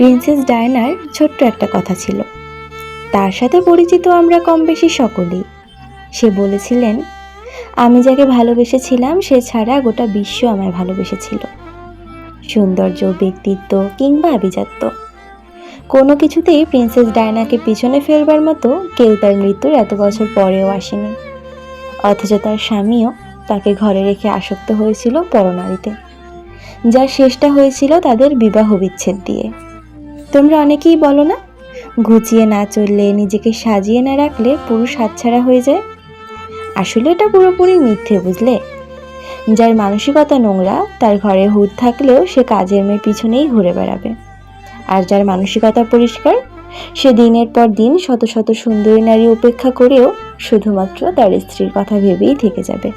Princess ডায়নার ছোট্ট একটা কথা ছিল। তার সাথে পরিচিত আমরা কম বেশি সকলেই। সে বলেছিলেন, আমি যাকে ভালোবেসেছিলাম, সে ছাড়া গোটা বিশ্ব আমায় ভালোবেসেছিল। সৌন্দর্য, ব্যক্তিত্ব কিংবা আভিজাত্য। কোনো কিছুতেই প্রিন্সেস ডায়নাকে পিছনে ফেলবার মতো কেউ তার মৃত্যুর এত বছর পরেও আসেনি। অথচ তার স্বামীও তাকে ঘরে রেখে আসক্ত হয়েছিল পরনারীতে। যার শেষটা হয়েছিল তাদের বিবাহ বিচ্ছেদ দিয়ে। তোমরা অনেকেই বলো না, গুছিয়ে না চললে নিজেকে সাজিয়ে না রাখলে পুরুষ হাতছাড়া হয়ে যায়। আসলে এটা পুরোপুরি মিথ্যে, বুঝলে? যার মানসিকতা নোংরা, তার ঘরে হুদ থাকলেও সে কাজের মেয়ের পিছনেই ঘুরে বেড়াবে। আর যার মানসিকতা পরিষ্কার, সে দিনের পর দিন শত শত সুন্দরী নারী উপেক্ষা করেও শুধুমাত্র তার স্ত্রীর কথা ভেবেই থেকে যাবে।